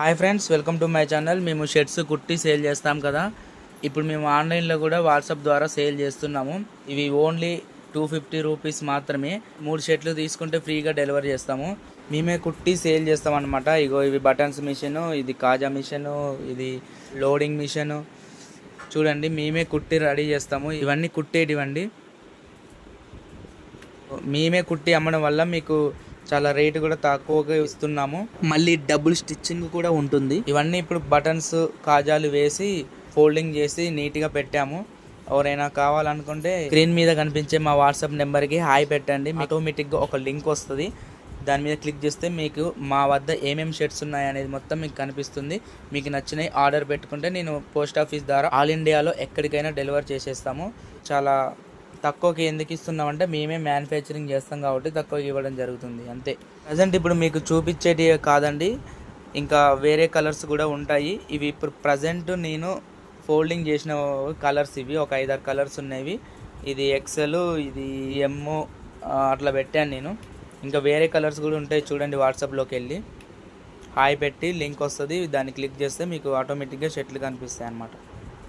Hi friends welcome to my channel. మేము shirts కుట్టి sale చేస్తాం కదా. ఇప్పుడు మేము ఆన్లైన్లో కూడా వాట్సాప్ ద్వారా సేల్ చేస్తున్నాము. ఇవి ఓన్లీ టూ ఫిఫ్టీ రూపీస్ మాత్రమే. మూడు షర్ట్లు తీసుకుంటే ఫ్రీగా డెలివరీ చేస్తాము. మేమే కుట్టి సేల్ చేస్తాం అనమాట ఇగో ఇవి బటన్స్ మిషను ఇది కాజా మిషను ఇది లోడింగ్ మిషను. చూడండి మేమే కుట్టి రెడీ చేస్తాము. ఇవన్నీ కుట్టేటివండి. మేమే కుట్టి అమ్మడం వల్ల మీకు చాలా రేటు కూడా తక్కువగా ఇస్తున్నాము. మళ్ళీ డబుల్ స్టిచ్చింగ్ కూడా ఉంటుంది. ఇవన్నీ ఇప్పుడు బటన్స్ కాజాలు వేసి ఫోల్డింగ్ చేసి నీట్గా పెట్టాము. ఎవరైనా కావాలనుకుంటే స్క్రీన్ మీద కనిపించే మా వాట్సాప్ నెంబర్కి హాయ్ పెట్టండి. ఆటోమేటిక్గా ఒక లింక్ వస్తుంది. దాని మీద క్లిక్ చేస్తే మీకు మా వద్ద ఏమేమి షర్ట్స్ ఉన్నాయి అనేది మొత్తం మీకు కనిపిస్తుంది. మీకు నచ్చినవి ఆర్డర్ పెట్టుకుంటే నేను పోస్ట్ ఆఫీస్ ద్వారా ఆల్ ఇండియాలో ఎక్కడికైనా డెలివర్ చేసేస్తాము. చాలా తక్కువకి ఎందుకు ఇస్తున్నామంటే మేమే మ్యానుఫ్యాక్చరింగ్ చేస్తాం కాబట్టి తక్కువకి ఇవ్వడం జరుగుతుంది అంతే. ప్రజెంట్ ఇప్పుడు మీకు చూపించేటి కాదండి ఇంకా వేరే కలర్స్ కూడా ఉంటాయి. ఇవి ఇప్పుడు ప్రజెంట్ నేను ఫోల్డింగ్ చేసిన కలర్స్ ఇవి ఒక ఐదారు కలర్స్ ఉన్నవి. ఇది ఎక్సెల్ ఇది ఎమ్ అట్లా పెట్టాను నేను. ఇంకా వేరే కలర్స్ కూడా ఉంటాయి చూడండి వాట్సాప్లోకి వెళ్ళి. హాయ్ పెట్టి లింక్ వస్తుంది దాన్ని క్లిక్ చేస్తే మీకు ఆటోమేటిక్గా షర్ట్లు కనిపిస్తాయి అన్నమాట.